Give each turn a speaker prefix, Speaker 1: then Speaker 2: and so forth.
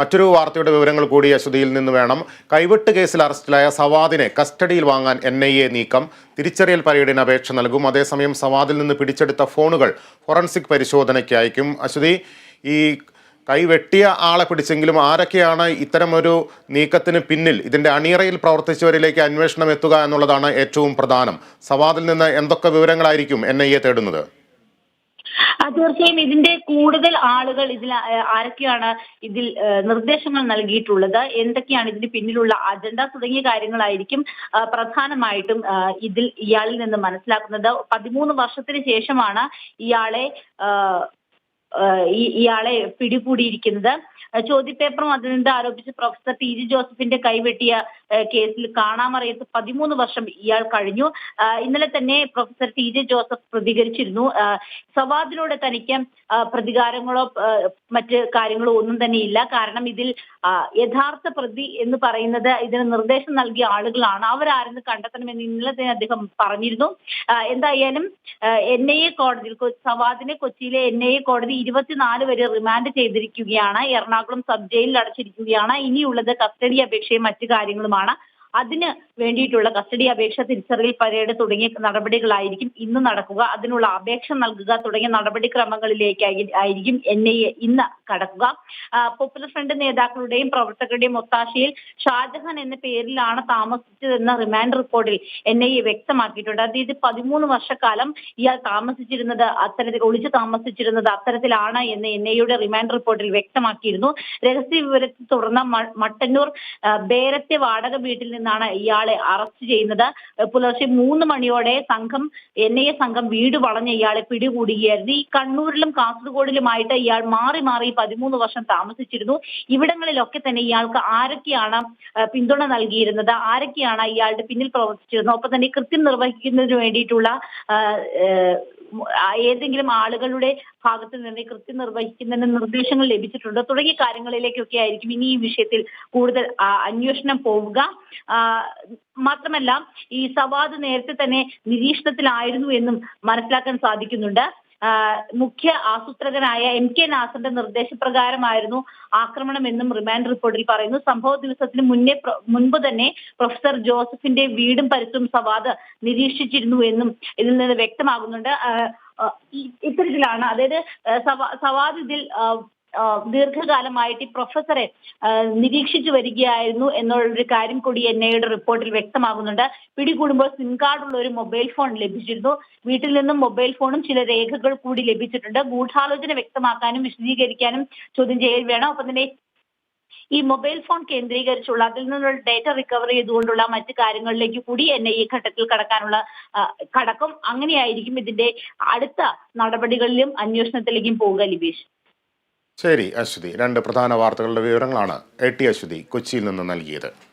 Speaker 1: മറ്റൊരു വാർത്തയുടെ വിവരങ്ങൾ കൂടി അശ്വതിയിൽ നിന്ന് വേണം. കൈവെട്ട് കേസിൽ അറസ്റ്റിലായ സവാദിനെ കസ്റ്റഡിയിൽ വാങ്ങാൻ എൻ ഐ എ നീക്കം. തിരിച്ചറിയൽ പരേഡിന് അപേക്ഷ നൽകും. അതേസമയം സവാദിൽ നിന്ന് പിടിച്ചെടുത്ത ഫോണുകൾ ഫോറൻസിക് പരിശോധനയ്ക്ക് അയക്കും. അശ്വതി ഈ കൈവെട്ടിയ ആളെ പിടിച്ചെങ്കിലും ആരൊക്കെയാണ് ഇത്തരമൊരു നീക്കത്തിന് പിന്നിൽ? ഇതിന്റെ അണിയറയിൽ പ്രവർത്തിച്ചവരിലേക്ക് അന്വേഷണം എത്തുക എന്നുള്ളതാണ് ഏറ്റവും പ്രധാനം. സവാദിൽ നിന്ന് എന്തൊക്കെ വിവരങ്ങളായിരിക്കും എൻ ഐ എ തേടുന്നത്?
Speaker 2: തീർച്ചയായും ഇതിന്റെ കൂടുതൽ ആളുകൾ ഇതിൽ ആരൊക്കെയാണ് ഇതിൽ നിർദ്ദേശങ്ങൾ നൽകിയിട്ടുള്ളത്? എന്തൊക്കെയാണ് ഇതിന് പിന്നിലുള്ള അജണ്ട തുടങ്ങിയ കാര്യങ്ങളായിരിക്കും പ്രധാനമായിട്ടും ഇതിൽ ഇയാളിൽ നിന്ന് മനസ്സിലാക്കുന്നത്. പതിമൂന്ന് വർഷത്തിന് ശേഷമാണ് ഇയാളെ ഇയാളെ പിടികൂടിയിരിക്കുന്നത്. ചോദ്യപേപ്പർ അതിനെന്ത് ആരോപിച്ച് പ്രൊഫസർ ടി ജി ജോസഫിന്റെ കൈവെട്ടിയ കേസിൽ കാണാമറിയത്ത് പതിമൂന്ന് വർഷം ഇയാൾ കഴിഞ്ഞു. ഇന്നലെ തന്നെ പ്രൊഫസർ ടി ജെ ജോസഫ് പ്രതികരിച്ചിരുന്നു. സവാദിലൂടെ തനിക്ക് പ്രതികാരങ്ങളോ മറ്റ് കാര്യങ്ങളോ ഒന്നും തന്നെ ഇല്ല. കാരണം ഇതിൽ യഥാർത്ഥ പ്രതി എന്ന് പറയുന്നത് ഇതിന് നിർദ്ദേശം നൽകിയ ആളുകളാണ്. അവരാരെന്ന് കണ്ടെത്തണമെന്ന് ഇന്നലെ തന്നെ അദ്ദേഹം പറഞ്ഞിരുന്നു. എന്തായാലും എൻ ഐ എ കോടതിയിൽ കൊ- സവാദിനെ കൊച്ചിയിലെ എൻ ഐ എ കോടതി ഇരുപത്തിനാല് വരെ റിമാൻഡ് ചെയ്തിരിക്കുകയാണ്. എറണാകുളം സബ് ജയിലിൽ അടച്ചിരിക്കുകയാണ്. ഇനിയുള്ളത് കസ്റ്റഡി അപേക്ഷയും മറ്റു കാര്യങ്ങളുമാണ്. അതിന് വേണ്ടിയിട്ടുള്ള കസ്റ്റഡി അപേക്ഷ തിരിച്ചറിയൽ പരേഡ് തുടങ്ങിയ നടപടികളായിരിക്കും ഇന്ന് നടക്കുക. അതിനുള്ള അപേക്ഷ നൽകുക തുടങ്ങിയ നടപടിക്രമങ്ങളിലേക്ക് ആയി- ആയിരിക്കും എൻ ഐ എ ഇന്ന് കടക്കുക. പോപ്പുലർ ഫ്രണ്ട് നേതാക്കളുടെയും പ്രവർത്തകരുടെയും ഒത്താശയിൽ ഷാജഹാൻ എന്ന പേരിലാണ് താമസിച്ചതെന്ന റിമാൻഡ് റിപ്പോർട്ടിൽ എൻ ഐ എ വ്യക്തമാക്കിയിട്ടുണ്ട്. അതായത് പതിമൂന്ന് വർഷക്കാലം ഇയാൾ താമസിച്ചിരുന്നത് അത്തരത്തിൽ ഒളിച്ചു താമസിച്ചിരുന്നത് അത്തരത്തിലാണ് എന്ന് എൻ ഐ യുടെ റിമാൻഡ് റിപ്പോർട്ടിൽ വ്യക്തമാക്കിയിരുന്നു. രഹസ്യ വിവരത്തെ തുടർന്ന് മട്ടന്നൂർ ബേരത്തെ വാടക വീട്ടിൽ നിന്നാണ് ഇയാളെ അറസ്റ്റ് ചെയ്യുന്നത്. പുലർച്ചെ മൂന്ന് മണിയോടെ സംഘം എൻ ഐ എ സംഘം വീട് വളഞ്ഞ് ഇയാളെ പിടികൂടുകയായിരുന്നു. ഈ കണ്ണൂരിലും കാസർഗോഡിലുമായിട്ട് ഇയാൾ മാറി മാറി പതിമൂന്ന് വർഷം താമസിച്ചിരുന്നു. ഇവിടങ്ങളിലൊക്കെ തന്നെ ഇയാൾക്ക് ആരൊക്കെയാണ് പിന്തുണ നൽകിയിരുന്നത്? ആരൊക്കെയാണ് ഇയാളുടെ പിന്നിൽ പ്രവർത്തിച്ചിരുന്നത്? ഒപ്പം തന്നെ കൃത്യം നിർവഹിക്കുന്നതിന് വേണ്ടിയിട്ടുള്ള ഏതെങ്കിലും ആളുകളുടെ ഭാഗത്ത് നിന്ന് കൃത്യം നിർവഹിക്കുന്നതിന് നിർദ്ദേശങ്ങൾ ലഭിച്ചിട്ടുണ്ട്. തുടങ്ങിയ കാര്യങ്ങളിലേക്കൊക്കെ ആയിരിക്കും ഇനി ഈ വിഷയത്തിൽ കൂടുതൽ അന്വേഷണം പോവുക. മാത്രമല്ല ഈ സവാദ് നേരത്തെ തന്നെ നിരീക്ഷണത്തിലായിരുന്നു എന്നും മനസ്സിലാക്കാൻ സാധിക്കുന്നുണ്ട്. മുഖ്യ ആസൂത്രകനായ എം കെ നാസറിന്റെ നിർദ്ദേശപ്രകാരമായിരുന്നു ആക്രമണം എന്നും റിമാൻഡ് റിപ്പോർട്ടിൽ പറയുന്നു. സംഭവ ദിവസത്തിന് മുന്നേ മുൻപ് തന്നെ പ്രൊഫസർ ജോസഫിന്റെ വീടും പരിസരവും സവാദ് നിരീക്ഷിച്ചിരുന്നു എന്നും ഇതിൽ നിന്ന് വ്യക്തമാകുന്നുണ്ട്. ഇത്തരത്തിലാണ്. അതായത് സവാദ് ഇതിൽ ദീർഘകാലമായിട്ട് ഈ പ്രൊഫസറെ നിരീക്ഷിച്ചു വരികയായിരുന്നു എന്നുള്ളൊരു കാര്യം കൂടി എൻ ഐയുടെ റിപ്പോർട്ടിൽ വ്യക്തമാകുന്നുണ്ട്. പിടികൂടുമ്പോൾ സിം കാർഡുള്ള ഒരു മൊബൈൽ ഫോൺ ലഭിച്ചിരുന്നു. വീട്ടിൽ നിന്നും മൊബൈൽ ഫോണും ചില രേഖകൾ കൂടി ലഭിച്ചിട്ടുണ്ട്. ഗൂഢാലോചന വ്യക്തമാക്കാനും വിശദീകരിക്കാനും ചോദ്യം ചെയ്യൽ വേണം. ഒപ്പം തന്നെ ഈ മൊബൈൽ ഫോൺ കേന്ദ്രീകരിച്ചുള്ള അതിൽ നിന്നുള്ള ഡേറ്റ റിക്കവർ ചെയ്തുകൊണ്ടുള്ള മറ്റു കാര്യങ്ങളിലേക്ക് കൂടി എന്നെ ഈ ഘട്ടത്തിൽ കടക്കാനുള്ള കടക്കും അങ്ങനെയായിരിക്കും ഇതിന്റെ അടുത്ത നടപടികളിലും അന്വേഷണത്തിലേക്കും പോവുക ലിബീഷ്.
Speaker 1: ശരി അശ്വതി. രണ്ട് പ്രധാന വാർത്തകളുടെ വിവരങ്ങളാണ് എ ടി അശ്വതി കൊച്ചിയിൽ നിന്ന് നൽകിയത്.